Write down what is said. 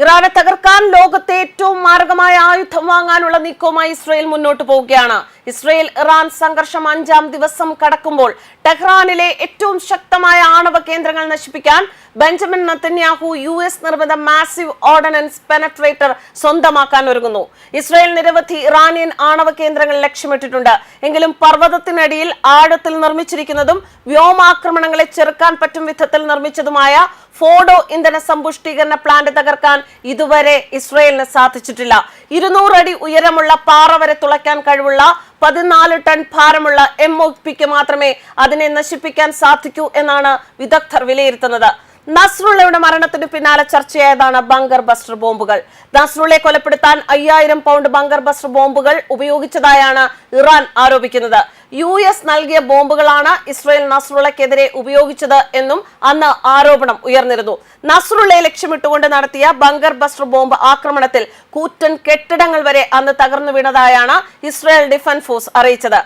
ഇറാനെ തകർക്കാൻ ലോകത്തെ ഏറ്റവും മാരകമായ ആയുധം വാങ്ങാനുള്ള നീക്കവുമായി ഇസ്രയേൽ മുന്നോട്ട് പോവുകയാണ്. ഇസ്രയേൽ ഇറാൻ സംഘർഷം അഞ്ചാം ദിവസം കടക്കുമ്പോൾ ടെഹ്റാനിലെ ഏറ്റവും ശക്തമായ ആണവ കേന്ദ്രങ്ങൾ നശിപ്പിക്കാൻ ബെഞ്ചമിൻ നത്തന്യാഹു യു എസ് നിർമ്മിത മാസീവ് ഓർഡനൻസ് പെനട്രേറ്റർ സ്വന്തമാക്കാൻ ഒരുങ്ങുന്നു. ഇസ്രയേൽ നിരവധി ഇറാനിയൻ ആണവ കേന്ദ്രങ്ങൾ ലക്ഷ്യമിട്ടിട്ടുണ്ട്. എങ്കിലും പർവതത്തിനടിയിൽ ആഴത്തിൽ നിർമ്മിച്ചിരിക്കുന്നതും വ്യോമാക്രമണങ്ങളെ ചെറുക്കാൻ പറ്റും വിധത്തിൽ നിർമ്മിച്ചതുമായ ഫോഡോ ഇന്ധന സമ്പുഷ്ടീകരണ പ്ലാന്റ് തകർക്കാൻ ഇതുവരെ ഇസ്രയേലിന് സാധിച്ചിട്ടില്ല. ഇരുന്നൂറ് അടി ഉയരമുള്ള പാറ വരെ തുളയ്ക്കാൻ കഴിവുള്ള പതിനാല് ടൺ ഭാരമുള്ള എം ഒ പിക്ക് മാത്രമേ അതിനെ നശിപ്പിക്കാൻ സാധിക്കൂ എന്നാണ് വിദഗ്ധർ വിലയിരുത്തുന്നത്. നസ്രുള്ളയുടെ മരണത്തിന് പിന്നാലെ ചർച്ചയായതാണ് ബങ്കർ ബസ്റ്റർ ബോംബുകൾ. നസ്രുള്ളയെ കൊലപ്പെടുത്താൻ അയ്യായിരം പൗണ്ട് ബങ്കർ ബസ്റ്റർ ബോംബുകൾ ഉപയോഗിച്ചതായാണ് ഇറാൻ ആരോപിക്കുന്നത്. യു എസ് നൽകിയ ബോംബുകളാണ് ഇസ്രയേൽ നസ്രുള്ളക്കെതിരെ ഉപയോഗിച്ചത് എന്നും അന്ന് ആരോപണം ഉയർന്നിരുന്നു. നസ്രുള്ളയെ ലക്ഷ്യമിട്ടുകൊണ്ട് നടത്തിയ ബങ്കർ ബസ്റ്റർ ബോംബ് ആക്രമണത്തിൽ കൂറ്റൻ കെട്ടിടങ്ങൾ വരെ അന്ന് തകർന്നു വീണതായാണ് ഇസ്രയേൽ ഡിഫൻസ് ഫോഴ്സ് അറിയിച്ചത്.